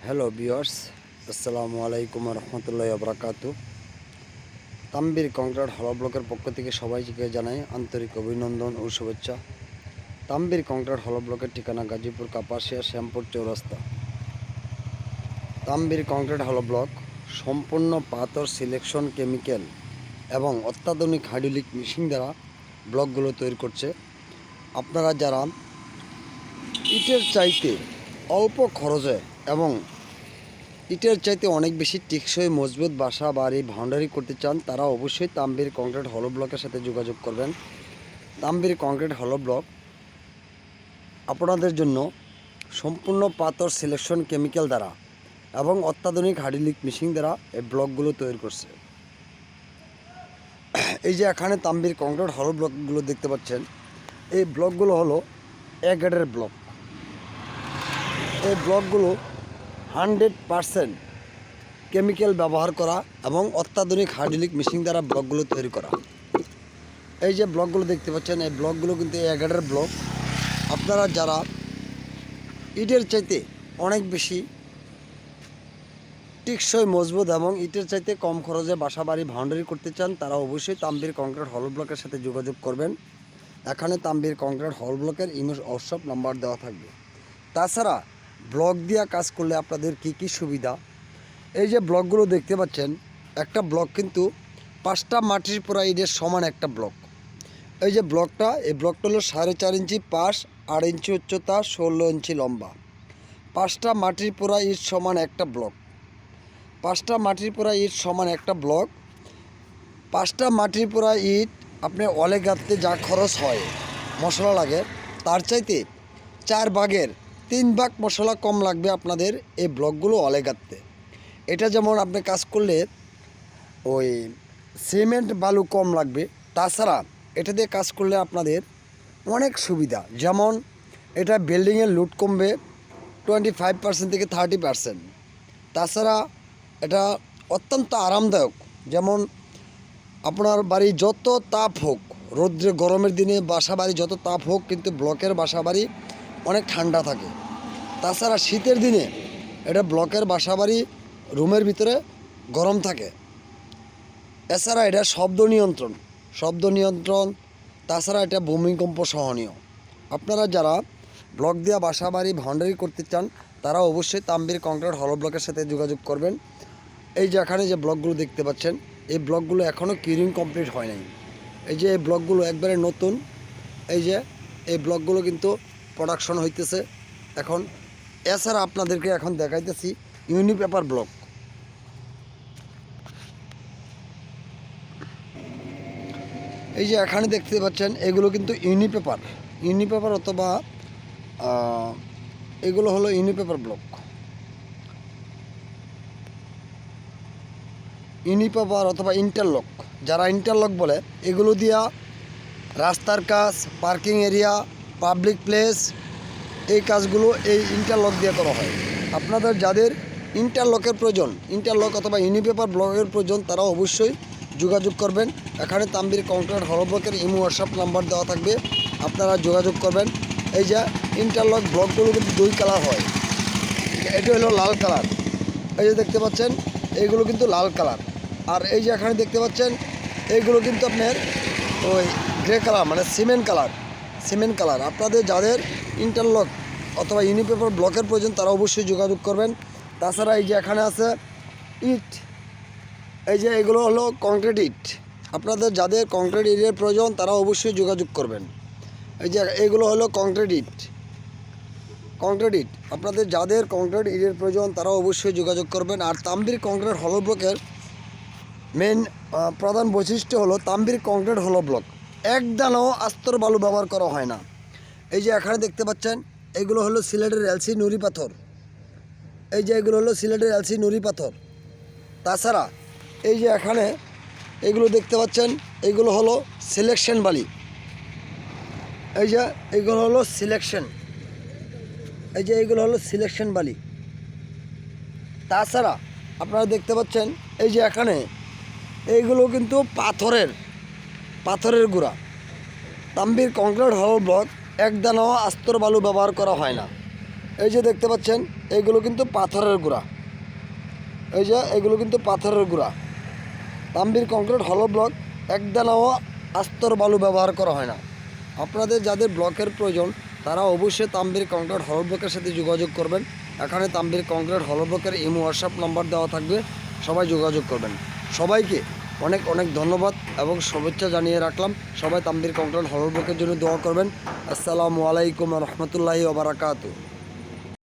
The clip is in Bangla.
হ্যালো বিয়ার্স আসসালামু আলাইকুম রহমতুল্লাহ আবরাকাতু তাম্বির কংক্রিট হল ব্লকের পক্ষ থেকে সবাইকে জানাই আন্তরিক অভিনন্দন ও শুভেচ্ছা তাম্বির কংক্রিট হল ব্লকের ঠিকানা গাজীপুর কাপাসিয়া শ্যামপুর চৌরাস্তা তাম্বির কংক্রিট হল ব্লক সম্পূর্ণ পাথর সিলেকশন কেমিক্যাল এবং অত্যাধুনিক হাইড্রোলিক মেশিন দ্বারা ব্লকগুলো তৈরি করছে আপনারা যারা ইটের চাইতে অল্প খরচে এবং ইটের চাইতে অনেক বেশি টেকসই মজবুত বাসা বাড়ি বাউন্ডারি করতে চান, তারা অবশ্যই তাম্বির কংক্রিট হলো ব্লকের সাথে যোগাযোগ করবেন। তাম্বির কংক্রিট হলো ব্লক আপনাদের জন্য সম্পূর্ণ পাথর সিলেকশন কেমিক্যাল দ্বারা এবং অত্যাধুনিক হাইড্রোলিক মেশিন দ্বারা এই ব্লকগুলো তৈরি করছে। এই যে এখানে তাম্বির কংক্রিট হলো ব্লকগুলো দেখতে পাচ্ছেন, এই ব্লকগুলো হলো এক গ্রেডের ব্লক এই ব্লকগুলো হান্ড্রেড পারসেন্ট কেমিক্যাল ব্যবহার করা এবং অত্যাধুনিক হাইড্রোলিক মেশিন দ্বারা ব্লকগুলো তৈরি করা। এই যে ব্লকগুলো দেখতে পাচ্ছেন, এই ব্লকগুলো কিন্তু এগারের ব্লক। আপনারা যারা ইটের চাইতে অনেক বেশি টিকসই, মজবুত এবং ইটের চাইতে কম খরচে বাসা, বাড়ি বাউন্ডারি করতে চান, তারা অবশ্যই তাম্বির কংক্রিট হল ব্লকের সাথে যোগাযোগ করবেন। এখানে তাম্বির কংক্রিট হল ব্লকের ইমেজ হোয়াটসঅ্যাপ নাম্বার দেওয়া থাকবে। তাছাড়া ব্লক দিয়া কাজ করলে আপনাদের কি কি সুবিধা? এই যে ব্লকগুলো দেখতে পাচ্ছেন, একটা ব্লক কিন্তু পাঁচটা মাটির পোড়া ইটের সমান একটা ব্লক। এই যে ব্লকটা, এই ব্লকটা হলো সাড়ে চার ইঞ্চি পাশ, আট ইঞ্চি উচ্চতা, ষোলো ইঞ্চি লম্বা। পাঁচটা মাটির পোড়া ইট সমান একটা ব্লক। পাঁচটা মাটির পোড়া ইট সমান একটা ব্লক। পাঁচটা মাটির পোড়া ইট আপনি অলে গাঁথতে যা খরচ হয়, মশলা লাগে, তার চাইতে চার ভাগের তিন ভাগ মশলা কম লাগবে আপনাদের এই ব্লকগুলো অলে গাঁথতে। এটা যেমন আপনি কাজ করলে ওই সিমেন্ট, বালু কম লাগবে, তাছাড়া এটা দিয়ে কাজ করলে আপনাদের অনেক সুবিধা। যেমন এটা বিল্ডিংয়ের লুট কমবে টোয়েন্টি ফাইভ পার্সেন্ট থেকে থার্টি পার্সেন্ট তাছাড়া এটা অত্যন্ত আরামদায়ক। যেমন আপনার বাড়ি যত তাপ হোক, রৌদ্রে গরমের দিনে বাসা বাড়ি যত তাপ হোক, কিন্তু ব্লকের বাসা বাড়ি অনেক ঠান্ডা থাকে। তাছাড়া শীতের দিনে এটা ব্লকের বাসাবাড়ি রুমের ভিতরে গরম থাকে। এছাড়া এটা শব্দ নিয়ন্ত্রণ শব্দ নিয়ন্ত্রণ, তাছাড়া এটা ভূমিকম্প সহনীয়। আপনারা যারা ব্লক দেওয়া বাসা বাড়ি বাউন্ডারি করতে চান, তারা অবশ্যই তাম্বির কংক্রিট হল ব্লকের সাথে যোগাযোগ করবেন। এই যে এখানে যে ব্লকগুলো দেখতে পাচ্ছেন, এই ব্লকগুলো এখনও কিউরিং কমপ্লিট হয় নাই। এই যে এই ব্লকগুলো একবারে নতুন, এই যে এই ব্লকগুলো কিন্তু প্রোডাকশন হইতেছে। এখন, এছাড়া আপনাদেরকে এখন দেখাইতেছি ইউনিপেপার ব্লক এই যে এখানে দেখতে পাচ্ছেন, এগুলো কিন্তু ইউনিপেপার ইউনিপেপার অথবা এগুলো হলো ইউনিপেপার ব্লক ইউনিপেপার অথবা ইন্টারলক যারা ইন্টারলক বলে, এগুলো দিয়া রাস্তার কাজ পার্কিং এরিয়া পাবলিক প্লেস এই কাজগুলো এই ইন্টারলক দিয়ে করা হয়। আপনাদের যাদের ইন্টারলকের প্রয়োজন ইন্টারলক অথবা ইউনিপেপার ব্লকের প্রয়োজন তারা অবশ্যই যোগাযোগ করবেন। এখানে তাম্বির কংক্রিট হল ব্লকের ইমো হোয়াটসঅ্যাপ নাম্বার দেওয়া থাকবে। আপনারা যোগাযোগ করবেন। এই যে ইন্টারলক ব্লকগুলো কিন্তু দুই কালার হয়। এটা হলো লাল কালার এই যে দেখতে পাচ্ছেন, এইগুলো কিন্তু লাল কালার আর এই যে এখানে দেখতে পাচ্ছেন, এইগুলো কিন্তু আপনার ওই গ্রে কালার মানে সিমেন্ট কালার সিমেন্ট কালার। আপনাদের যাদের ইন্টারলক অথবা ইউনিপেপার ব্লকের প্রয়োজন, তারা অবশ্যই যোগাযোগ করবেন। তাছাড়া এই যে এখানে আছে ইট, এই যে এগুলো হলো কংক্রিট ইট। আপনাদের যাদের কংক্রিট ইটের প্রয়োজন, তারা অবশ্যই যোগাযোগ করবেন। এই যে এগুলো হলো কংক্রিট ইট। কংক্রিট ইট। আপনাদের যাদের কংক্রিট ইটের প্রয়োজন, তারা অবশ্যই যোগাযোগ করবেন। আর তাম্বির কংক্রিট হলো ব্লকের মেন প্রধান বৈশিষ্ট্য হলো তাম্বির কংক্রিট হলো ব্লক একদানও আস্তর বালু ব্যবহার করা হয় না। এই যে এখানে দেখতে পাচ্ছেন, এগুলো হলো সিলেটের এলসি নুড়ি পাথর। এই যে এগুলো হলো সিলেটের এলসি নুড়ি পাথর। তাছাড়া এই যে এখানে এগুলো দেখতে পাচ্ছেন, এগুলো হলো সিলেকশন বালি। এই যে এগুলো হলো সিলেকশন। এই যে এইগুলো হলো সিলেকশন বালি। তাছাড়া আপনারা দেখতে পাচ্ছেন, এই যে এখানে এইগুলো কিন্তু পাথরের পাথরের গুঁড়া। তাম্বির কংক্রিট হল ব্লক একদানাও আস্তর বালু ব্যবহার করা হয় না। এই যে দেখতে পাচ্ছেন এইগুলো কিন্তু পাথরের গুঁড়া। এই যে, এগুলো কিন্তু পাথরের গুঁড়া। তাম্বির কংক্রিট হলো ব্লক একদানাও আস্তর বালু ব্যবহার করা হয় না। আপনাদের যাদের ব্লকের প্রয়োজন, তারা অবশ্যই তাম্বির কংক্রিট হলো ব্লকের সাথে যোগাযোগ করবেন। এখানে তাম্বির কংক্রিট হলো ব্লকের ইমো হোয়াটসঅ্যাপ নাম্বার দেওয়া থাকবে, সবাই যোগাযোগ করবেন। সবাইকে অনেক অনেক ধন্যবাদ এবং শুভেচ্ছা জানিয়ে রাখলাম। সবাই তামদির কংক্রান হলো জন্য দোয়া করবেন। আসসালামু আলাইকুম রহমতুল্লাহি ওবরাকাতু